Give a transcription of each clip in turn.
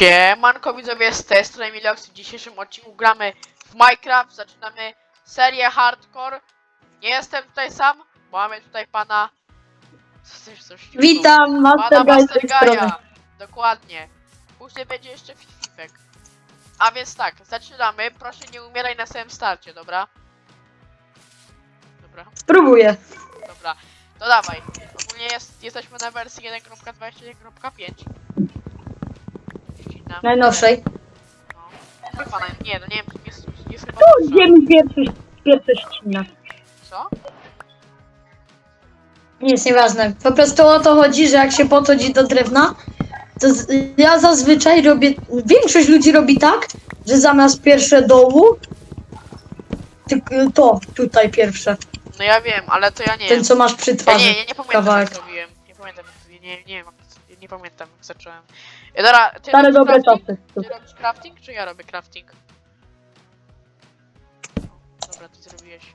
Siemanko widzowie, z tej strony Milox. W dzisiejszym odcinku gramy w Minecraft. Zaczynamy serię Hardcore. Nie jestem tutaj sam, bo mamy tutaj pana... Coś, coś, Witam, Master Pana Master. Dokładnie. Później będzie jeszcze Fifek. A więc tak, zaczynamy. Proszę nie umieraj na samym starcie, dobra? Dobra, Spróbuję. dobra. To dawaj. Ogólnie jest, jesteśmy na wersji 1.21.5. Najnowszej. No. Chyba, naj- nie, no nie wiem, jest, jest chyba... Tu pierwszy, pierwszy ścina. Co? Nic, nieważne. Po prostu o to chodzi, że jak się podchodzi do drewna, to z, ja zazwyczaj robię, większość ludzi robi tak, że zamiast pierwsze dołu, tylko to tutaj pierwsze. No ja wiem, ale to ja nie Ten co masz przy Ja twarzy. nie, ja nie pamiętam kawałek. jak zrobiłem. Nie pamiętam, jak- nie, nie wiem, jak- nie pamiętam jak zacząłem. Ja, dobra, ty Stare robisz dobre crafting? czasy. Ty robisz crafting, czy ja robię crafting? Dobra, ty zrobiłeś.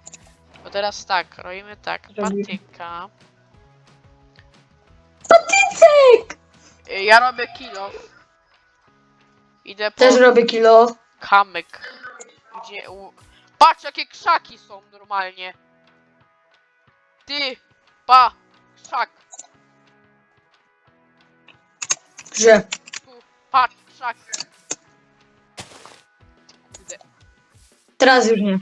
Bo teraz tak, robimy tak, Zrobiłem. patyka. Patycek! Y, Ja robię kilo. Idę po Też robię kilo. kamyk. Gdzie... U... Patrz jakie krzaki są normalnie. Ty! Pa! Krzak! Że. Patrz! Krzak! Teraz już nie.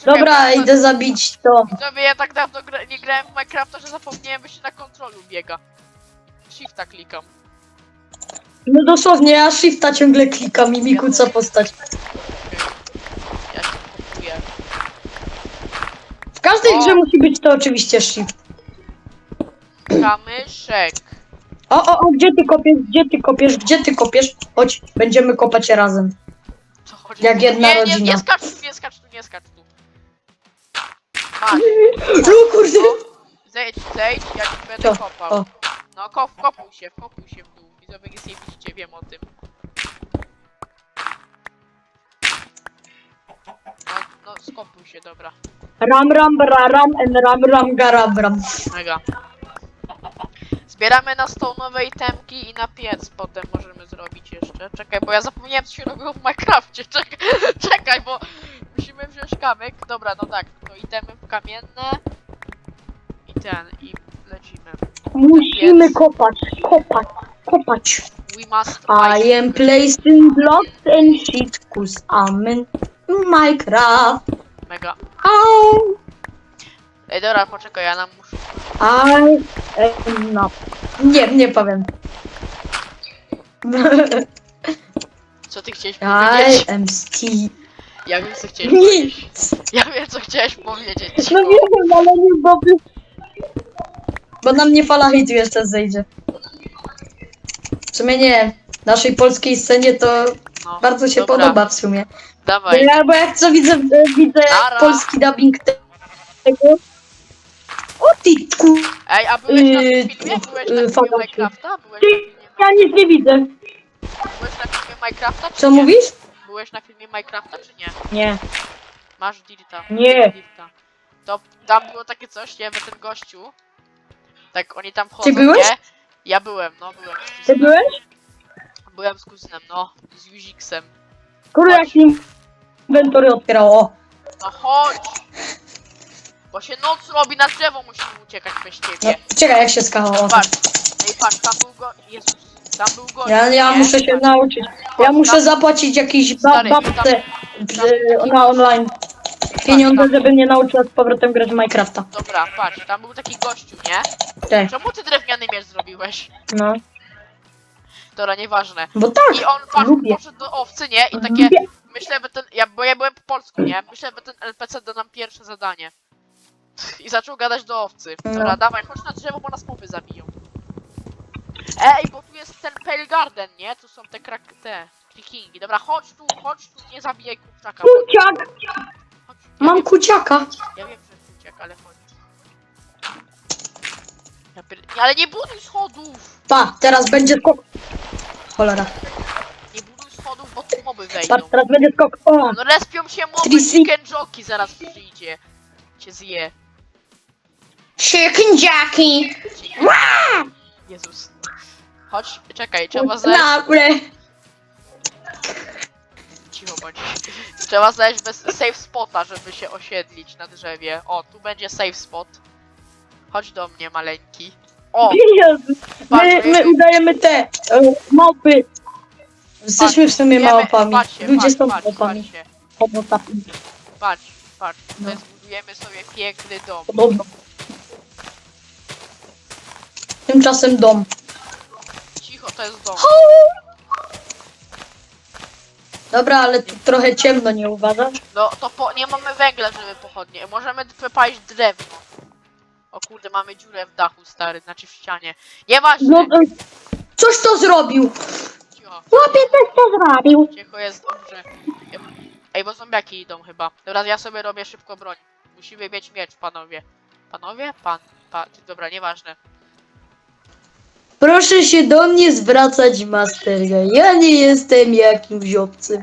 Czekaj, Dobra, bo- idę zabić to. Widzowie, ja tak dawno gra nie grałem w Minecrafta, że zapomniałem, że się na kontrolu biega. Shifta klikam. No dosłownie, ja shifta ciągle klikam i mi kłóca postać. Ja się kupuję. W każdej grze musi być to oczywiście shift. Kamyszek. O, o, o, gdzie ty kopiesz, gdzie ty kopiesz, gdzie ty kopiesz? Chodź, będziemy kopać razem. Co chodzi? Jak jedna nie, nie, rodzina. nie skacz tu, nie skacz tu, nie skacz tu. Masz. No kurde! Zejdź, zejdź, ja ci będę kopał. O. No kop, kopuj się, kopuj się w dół. Widzowie nic nie widzicie, wiem o tym. No, no skopuj się, dobra. Ram, ram, bra, ram, en ram, ram, garabram. Mega. Zbieramy na stołnowe itemki i na piec potem możemy zrobić jeszcze. Czekaj, bo ja zapomniałem co się robiło w Minecrafcie. Czekaj, czekaj, bo musimy wziąć kamyk. Dobra, no tak, to itemy kamienne. I ten, i lecimy. Musimy kopać, kopać, kopać. We must I am placing blocks and shit, cause I'm in Minecraft. Mega. Au. Ej, dobra, poczekaj, ja nam muszę... I am not. Nie, nie powiem. Co ty chciałeś powiedzieć? I am Steve. Ja wiem co chciałeś powiedzieć. Nic. Ja wiem co chciałeś powiedzieć. No wiem, ale nie dobry. Bo na mnie fala hejtu jeszcze zejdzie. W sumie nie. Naszej polskiej scenie to No, bardzo się dobra, podoba w sumie. Dawaj. ja, bo jak co widzę, e, widzę Nara. polski dubbing te- tego. O ty ku... Ej, a byłeś na Yy, tym filmie? Byłeś yy, na filmie fotki. Minecrafta? Byłeś na filmie, Ja nic nie widzę. byłeś na filmie Minecrafta, czy Co nie? mówisz? Byłeś na filmie Minecrafta, czy nie? Nie. Masz Dirta. Nie. Dirta. To tam było takie coś, nie? Że ten gościu... Tak, oni tam wchodzą, Ty byłeś? nie? Ja byłem, no byłem. z Ty kuzynem. byłeś? Byłem z kuzynem, no. Z Juziksem. Kurde, jak mi inwentory otwierało. No chodź! Bo się noc robi, na drzewo musimy uciekać bez No, ciebie. czekaj, jak się skało. Patrz, ej patrz, tam był go... Jezus, tam był gość. Ja, ja nie? muszę się nauczyć. Ja muszę zapłacić jakiejś ba Stary, babce w- na online pieniądze, żeby mnie nauczyła z powrotem grać w Minecrafta. Dobra, patrz, tam był taki gościu, nie? Tak, Czemu ty drewniany miecz zrobiłeś? no. Dobra, nieważne. Bo tak, I on patrz, lubię. poszedł do owcy, nie? I takie, Lubię. myślę, że ten, ja, bo ja byłem po polsku, nie? Myślę, że ten NPC da nam pierwsze zadanie. I zaczął gadać do owcy. No. Dobra, dawaj, chodź na drzewo, bo nas mowy zabiją. Ej, bo tu jest ten Pale Garden, nie? Tu są te krak... te... Klikingi. Dobra, chodź tu, chodź tu, nie zabijaj kurczaka. Kuciak! chodź. Ja Mam wiem, kuciaka. Ja wiem, że kuciak, ale chodź. Ja pier... Ale nie buduj schodów! Pa, teraz będzie skok. Cholera. Nie buduj schodów, bo tu moby wejdą. Patrz, teraz będzie skok. O! No respią się moby, Trisi- chicken jockey zaraz przyjdzie. Cię zje. Chicken Jackie! Chicken... Jezus. Chodź, czekaj, trzeba znaleźć... Nagle. Cicho bądź. Trzeba znaleźć bez safe spota, żeby się osiedlić na drzewie. O, tu będzie safe spot. Chodź do mnie, maleńki. O, patrz, My, my udajemy te e, małpy. Jesteśmy w sumie wiemy- małpami. Patrzcie, Ludzie patrz, są patrz, małpami. patrzcie. Homotami. Patrz, patrz. No. My zbudujemy sobie piękny dom. Dom. Tymczasem dom. Cicho, to jest dom. Dobra, ale tu trochę ciemno, nie uważasz? No to po, nie mamy węgla, żeby pochodnie. Możemy wypalić drewno. O kurde, mamy dziurę w dachu, stary, znaczy w ścianie. Nieważne, No, e, coś to zrobił. cicho. Chłopie coś to zrobił. Cicho jest dobrze. Ej, bo zombiaki idą chyba. Dobra, ja sobie robię szybko broń. Musimy mieć miecz, panowie. Panowie? Pan. Pa, dobra, nieważne. Proszę się do mnie zwracać, Masterga. Ja nie jestem jakimś obcym.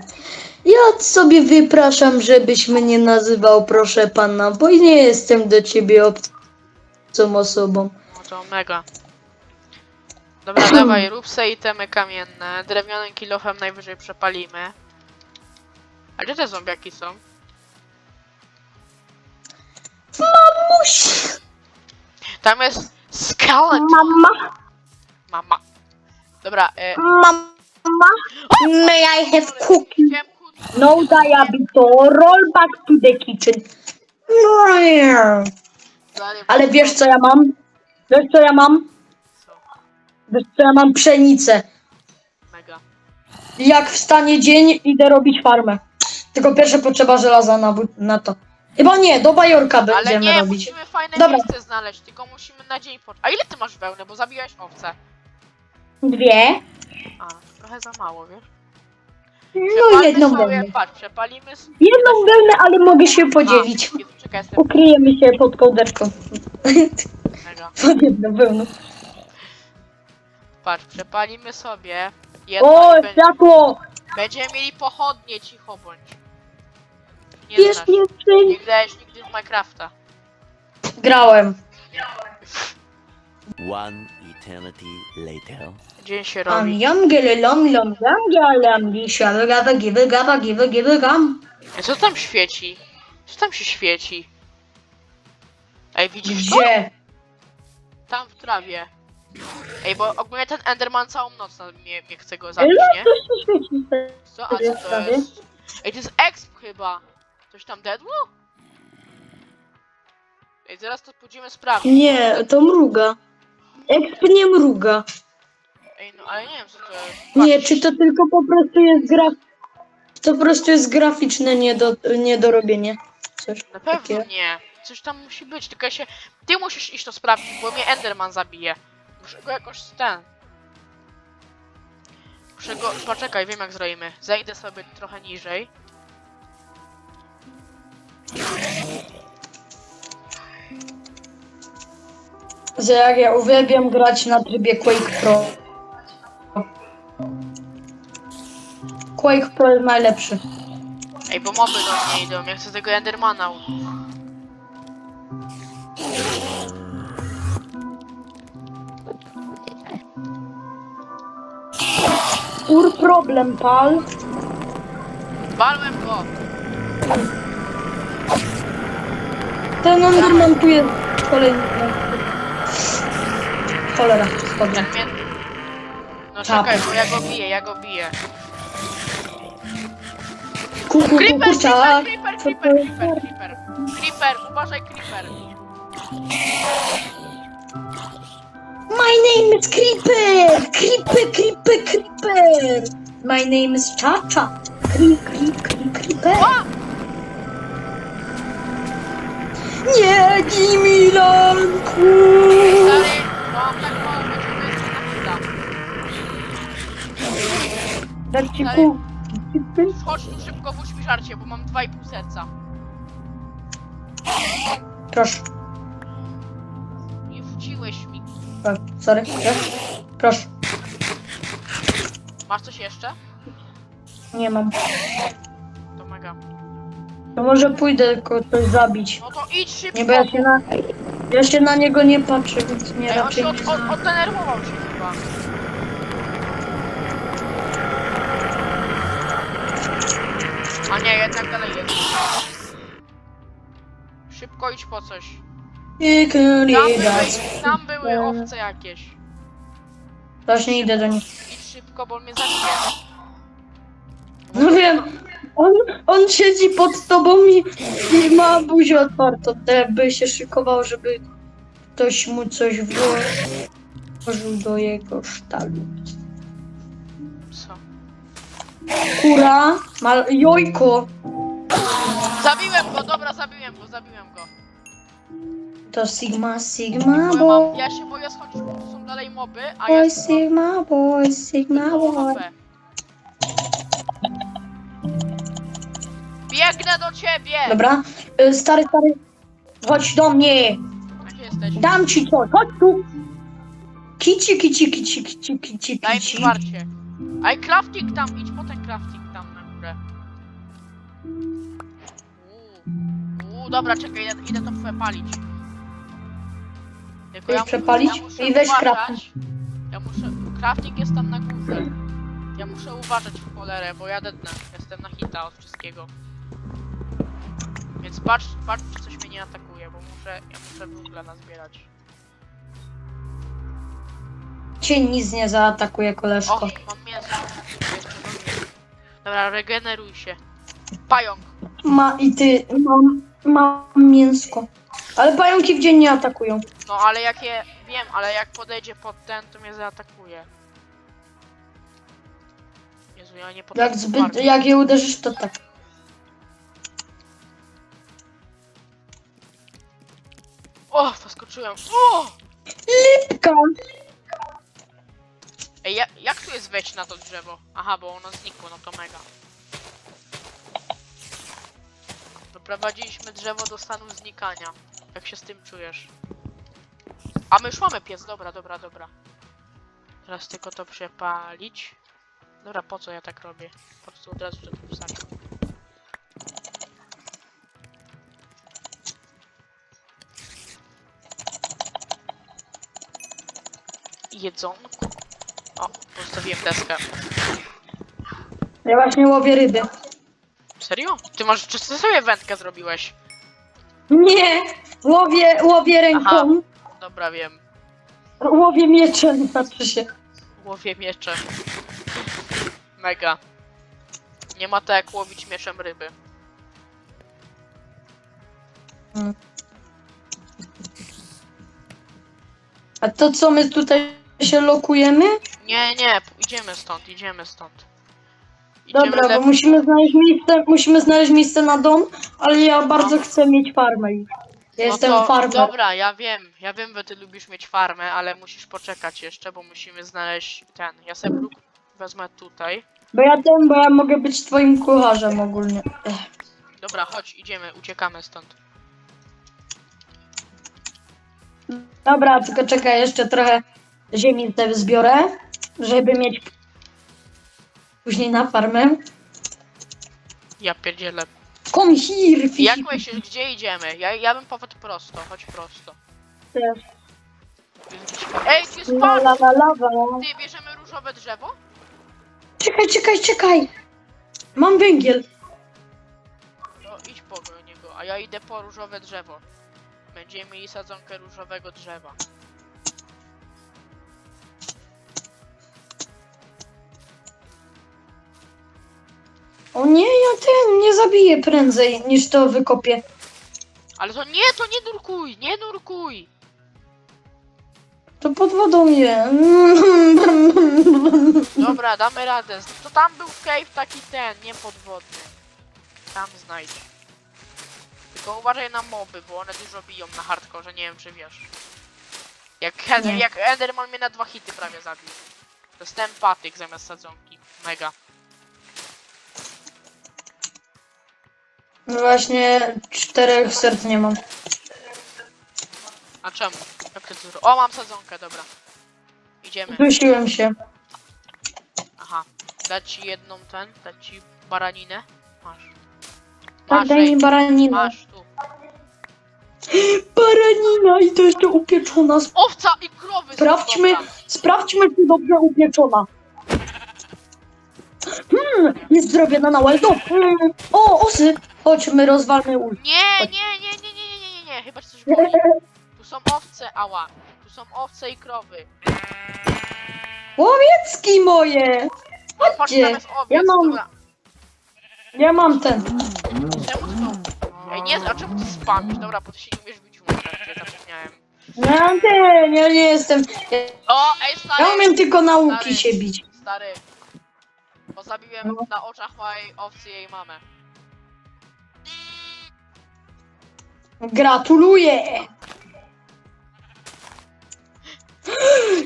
Ja sobie wypraszam, żebyś mnie nazywał, proszę pana, bo nie jestem do ciebie obcą osobą. No to mega. Dobra, dawaj, rób se itemy kamienne. Drewnianym kilofem najwyżej przepalimy. A gdzie te zombiaki są? Mamuś! Tam jest skeleton. Mama, Mama. Dobra, e... mama, may I have cookies? Chciałem kupić- No diabetes, roll back to the kitchen. No Ale wiesz co ja mam? Wiesz co ja mam? Co? Wiesz co ja mam? Pszenicę. Mega. Jak wstanie dzień, idę robić farmę. Tylko pierwsze potrzeba żelaza na, bu- na to. Chyba nie, do Bajorka Ale będziemy nie, robić. musimy fajne Dobra. miejsce znaleźć, tylko musimy na dzień po... A ile ty masz wełny, bo zabiłeś owce? Dwie. A, trochę za mało, wiesz? No Przepalmy jedną sobie, wełnę. patrz, przepalimy... s- Jedną wełnę, ale mogę się podzielić. A, Jezu, czekaj, jestem Ukryjemy się pod kołderką. mega. Pod jedną wełną. Patrz, przepalimy sobie jedno O, i be- światło! będziemy mieli pochodnie, cicho bądź. Nie Jest znasz. nie Nie przyjść. grałeś nigdy w Minecrafta. Grałem. One eternity later. Dzień się Am robi. yam gele lom lom yam galam di shabu gaba gibu gaba gibu gibu gam. Co tam świeci? Co tam się świeci? Ej, widzisz to? Gdzie? Tam w trawie. Ej, bo ogólnie ten Enderman całą noc na mnie, mnie chce go zabić, No, nie? coś się świeci. Co? A co to jest? Ej, to jest exp chyba. Coś tam dedło? Ej, zaraz to pójdziemy sprawdzić. Nie, to mruga. Exp nie mruga. Ej, no ale nie wiem co to jest. Nie, czy to tylko po prostu jest graf... To po prostu jest graficzne niedo... niedorobienie. Coś Na pewno takiego. nie. Coś tam musi być, tylko ja się... Ty musisz iść to sprawdzić, bo mnie Enderman zabije. Muszę go jakoś ten... Muszę go... Poczekaj, wiem jak zrobimy. Zejdę sobie trochę niżej. Że jak ja uwielbiam grać na trybie Quake Pro. Quake Pro jest najlepszy. Ej, bo moby do mnie idą, ja chcę tego Endermana. Ur problem, pal. Walłem go! Ten Enderman tu jest kolejny. Cholera, spadłem. Jak mnie... No Tak. czekaj, bo ja go biję, ja go biję. Kuku, Creeper, kurczak. creeper, Co creeper, to creeper, jest? creeper, creeper. Creeper, uważaj, creeper. My name is Creeper! Creeper, Creeper, Creeper! My name is Chacha. Creep, creep, creep, Creeper. Ła! Nie, Gimilanku! Stary, mam tak mało, będziemy jeszcze na chwilę. Dajcie ku... Chodź tu szybko, włóż mi żarcie, bo mam 2,5 serca. Proszę. Nie wróciłeś mi. Tak, sorry. tak? Proszę. Masz coś jeszcze? Nie mam. To mega. To może pójdę tylko coś zabić. No to idź szybko. Nie, bo ja się na... Ja się na niego nie patrzę, więc nie Ej, on raczej się nie od, oddenerwował się chyba. A nie, jednak dalej jest. Szybko idź po coś. I Tam były, tam były owce jakieś. Właśnie idę do nich. Idź szybko, bo mnie zabije. No wiem, on, on siedzi pod tobą i, i ma buzię otwartą, by się szykował, żeby ktoś mu coś włożył do jego sztalu. Co? Kura, ma jojko, Zabiłem go, dobra, zabiłem go, zabiłem go. to Sigma, Sigma Bo ja, boy, mam, ja się boję schodzić, bo tu są dalej moby, a boy, jest Sigma boy, Sigma boy. Biegnę do ciebie! Dobra, y, stary, stary, chodź do mnie, Gdzie jesteś? dam ci coś, chodź tu. Kici, kici, kici, kici, kici, Daj mi kici. wsparcie. Aj, crafting tam, idź po ten crafting tam na górę. Uuu, Uuu dobra, czekaj, idę, idę to przepalić. Tylko Chcesz przepalić? muszę I weź uważać. crafting. Ja muszę, crafting jest tam na górze. Ja muszę uważać w cholerę, bo ja dednę. Jestem na hita od wszystkiego. Więc patrz, patrz, czy coś mnie nie atakuje, bo muszę, ja muszę węgla nazbierać. Cię nic nie zaatakuje, O, koleżko. mam mięso. Dobra, regeneruj się. Pająk. Ma i ty, mam, mam mięsko. Ale pająki w dzień nie atakują. No ale jak je, wiem, ale jak podejdzie pod ten, to mnie zaatakuje. Jezu, ja nie potrafię Jak zbyt, jak je uderzysz, to tak. O, poskoczyłem. O! Lipka! Ej, ja, jak tu jest wejść na to drzewo? Aha, bo ono znikło, no to mega. Doprowadziliśmy drzewo do stanu znikania. Jak się z tym czujesz? A my już mamy piec, dobra, dobra, dobra. Teraz tylko to przepalić. Dobra, po co ja tak robię? Po prostu od razu to wsadzić. Jedzonku. O, postawiłem deskę. Ja właśnie łowię ryby. Serio? Ty masz, czy ty sobie wędkę zrobiłeś? Nie! Łowię, łowię ręką. Dobra, wiem. Łowię mieczem, znaczy się. Łowię mieczem. Mega. Nie ma tak jak łowić mieczem ryby. A to co, my tutaj się lokujemy? Nie, nie, idziemy stąd, idziemy stąd. Idziemy Dobra, bo lepiej. musimy znaleźć miejsce, musimy znaleźć miejsce na dom, ale ja bardzo chcę mieć farmę już. Ja jestem no to, farmer. Dobra, ja wiem, ja wiem, że ty lubisz mieć farmę, ale musisz poczekać jeszcze, bo musimy znaleźć ten. Ja sobie wezmę tutaj. Bo ja ten, bo ja mogę być twoim kucharzem ogólnie. Ech. Dobra, chodź, idziemy, uciekamy stąd. Dobra, tylko czekaj, jeszcze trochę ziemi sobie zbiorę, żeby mieć później na farmę. Ja pierdzielę. Come here, fish. Jak myślisz, gdzie idziemy? Ja, ja bym poszedł prosto, chodź prosto. Ej, tu jest La, pan! Ty, bierzemy różowe drzewo? Czekaj, czekaj, czekaj! Mam węgiel. No idź po niego, a ja idę po różowe drzewo. Będziemy mieli sadzonkę różowego drzewa. O nie, ja ten nie zabiję prędzej niż to wykopię. Ale to nie, to nie nurkuj, nie nurkuj! To pod wodą je. Dobra, damy radę. To tam był cave taki ten, nie podwodny. Tam znajdź. Tylko uważaj na moby, bo one dużo biją na hardkorze, nie wiem czy wiesz. Jak, Hen- Nie. jak Enderman mnie na dwa hity prawie zabił. To jest ten patyk zamiast sadzonki. Mega. No właśnie, czterech serc nie mam. A czemu? Jak to O, mam sadzonkę, dobra. Idziemy. Dusiłem się. Aha. Dać ci jedną ten, dać ci baraninę. Masz. Tak, Masz, daj ej, mi baraninę. masz tu. Baranina i to jeszcze upieczona. Owca i krowy są Sprawdźmy, dobra. sprawdźmy, czy dobrze upieczona. Hmm, jest zrobiona na weldo. Mm. O, osy! Chodźmy, rozwalmy ul. Nie, nie, nie, nie, nie, nie, nie, nie, nie, chyba cię coś boli. Tu są owce, ała. Tu są owce i krowy. Łowiecki moje! No, patrz, Chodźcie. tam jest owiec, Ja mam- dobra. Ja mam ten. Czemu to są? Ej, nie, a czemu ty spamisz? Dobra, bo ty się nie umiesz bić w Minecrafcie, zapomniałem. Ja nie, nie, nie jestem. O, ej, stary! Ja umiem tylko nauki się bić. Stary. Bo zabiłem No. na oczach mojej owcy jej mamę. Gratuluję!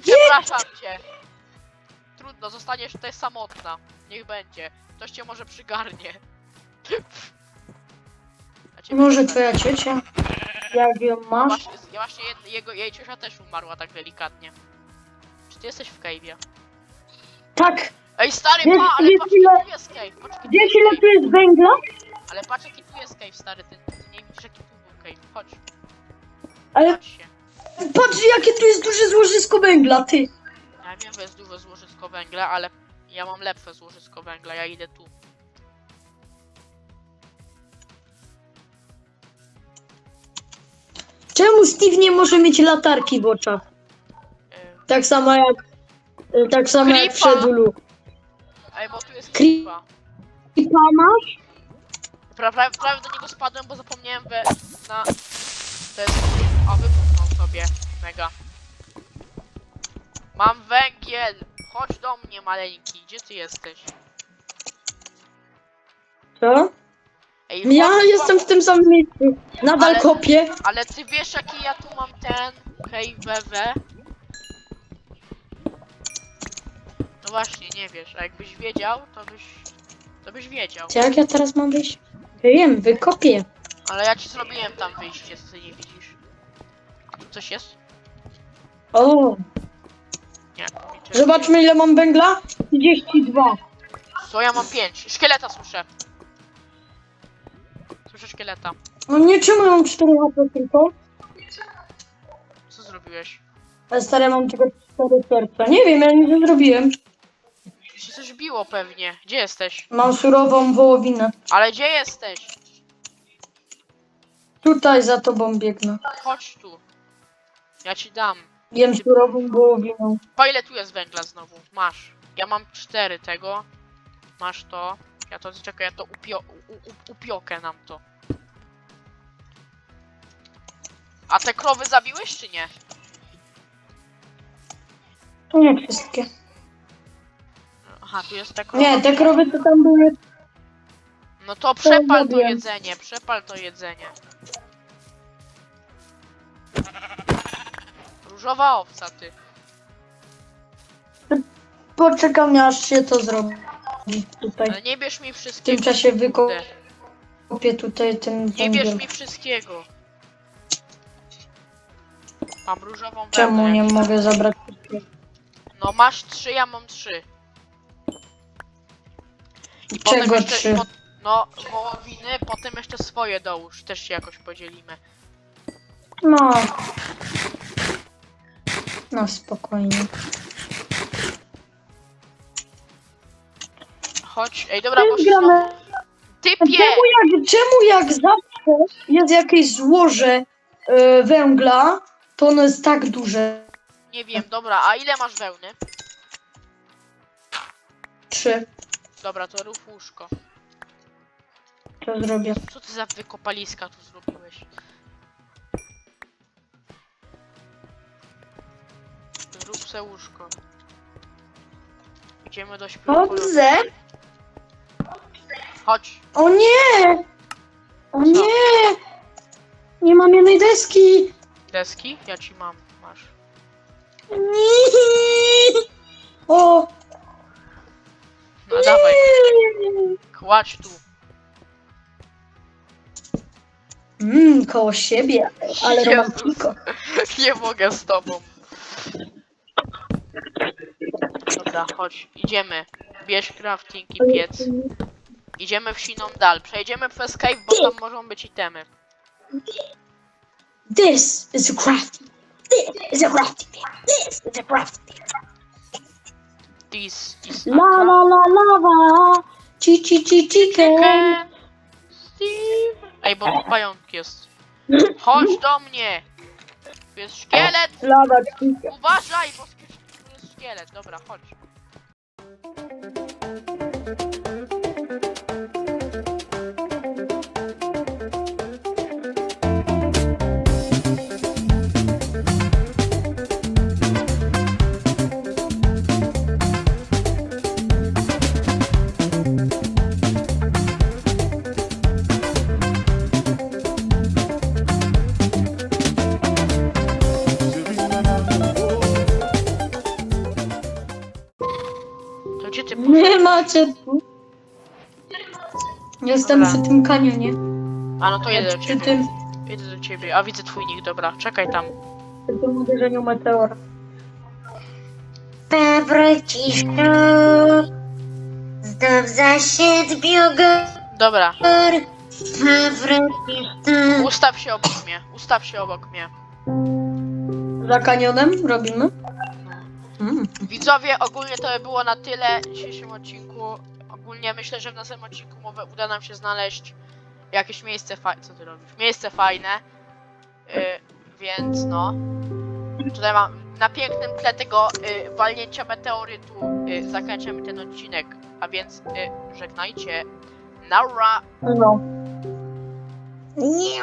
Przepraszam cię. Trudno, zostaniesz tutaj samotna. Niech będzie. Ktoś cię może przygarnie. A ciebie Może nie twoja ciocia? Jak ją masz? Właśnie, ja właśnie jed, jego, jej ciocia też umarła tak delikatnie. Czy ty jesteś w cave'ie? Tak! Ej stary, Wiesz- pa, ale wiesz patrz ile- tu jest cave. Patrz jaki tu Wiesz jest ile cave. tu jest węgla? Ale patrz jaki tu jest cave, stary. Ty, ty Chodź, Ale patrz się. patrz jakie tu jest duże złożysko węgla, ty! Ja wiem, że jest duże złożysko węgla, ale ja mam lepsze złożysko węgla, ja idę tu. Czemu Steve nie może mieć latarki w oczach? Yy, Tak samo jak... y, Tak samo jak Creepa. przed Ulu. Ej, bo tu jest Kri-. I masz? Pra, pra, prawie do niego spadłem, bo zapomniałem we, na... Jest... O, wybuchnął sobie. Mega. Mam węgiel! Chodź do mnie, maleńki. Gdzie ty jesteś? Co? Ej, Ja chodź, jestem w tym samym miejscu. Nadal Ale- kopię. Ale ty wiesz, jaki ja tu mam ten... Hej, wewe? No właśnie, nie wiesz. A jakbyś wiedział, to byś... To byś wiedział. To Jak ja teraz mam wyjść? Wiem, wykopię. Ale ja ci zrobiłem tam wyjście, co ty nie widzisz. A tu coś jest? O, Nie. zobaczmy ile mam węgla. 32. Co ja mam 5? Szkieleta słyszę. Słyszę szkieleta. No nie, czemu ja mam 4 HP tylko? Co zrobiłeś? Ale stare mam tylko 4 serca. Nie wiem, ja nic nie zrobiłem. Ci coś biło pewnie. Gdzie jesteś? Mam surową wołowinę. Ale gdzie jesteś? Tutaj za tobą biegnę. Chodź tu. Ja ci dam. Jem surową wołowiną. Po ile tu jest węgla znowu? Masz. Ja mam 4 tego. Masz to. Ja to czekaj, ja to upio u, u, upiokę nam to. A te krowy zabiłeś czy nie? To nie wszystkie. Aha, tu jest ta krowa. Nie, te krowy to tam były. No to przepal to zabiłem. jedzenie, przepal to jedzenie. Różowa owca, ty. Poczekam aż się to zrobi. Tutaj. Ale nie bierz mi W wszystkiego. tym czasie kurde. wykopię tutaj ten Nie bierz węgiel. mi wszystkiego. Mam różową Czemu wełnę. nie mogę zabrać wszystkiego? No masz trzy, ja mam trzy. I potem Czego jeszcze, trzy? Po, no, wołowiny, potem jeszcze swoje dołóż. Też się jakoś podzielimy. No. No spokojnie. Chodź, ej dobra, bo Gramy. Typie! Czemu jak, czemu jak zawsze jest jakieś złoże e, węgla, to ono jest tak duże? Nie wiem, dobra, a ile masz wełny? Trzy. Dobra, to rób łóżko. To zrobię. Co ty za wykopaliska tu zrobiłeś? Se łóżko. Idziemy do śpiworu. Dobrze. Chodź. O nie! O nie! Nie mam jednej deski! Deski? Ja ci mam. Masz. Nie. O! No dawaj, kładź tu. Mmm, koło siebie, ale Jezus. romantiko. Nie mogę z tobą. Dobra, chodź. Idziemy. Bierz crafting i piec. Idziemy w siną dal. Przejdziemy przez cave, bo tam mogą być itemy. This is a crafting. This is a crafting. This is a crafting. This is La la la. Ci ci ci chicken. Chicken. Steve. Ej, bo tu pająk jest. Chodź do mnie. Tu jest szkielet. Chicken. Uważaj, bo szkielet. Dobra, chodź. Macie tu. Jestem Dobra. przy tym kanionie. A no to jedę do Przy ciebie. tym, Jedę do ciebie. A widzę twój nick, dobra. Czekaj tam. przy tym uderzeniu meteora. Powrócisz tu, znów za siedmiogór, Dobra. Ustaw się obok mnie. Ustaw się obok mnie. Za kanionem robimy? Mm. Widzowie, ogólnie to by było na tyle w dzisiejszym odcinku. Ogólnie myślę, że w następnym odcinku uda nam się znaleźć jakieś miejsce fajne. Co ty robisz? Miejsce fajne. Y, więc no. Tutaj mam na pięknym tle tego y, walnięcia meteorytu y, zakończymy ten odcinek. A więc y, żegnajcie. Nara! No. Nie.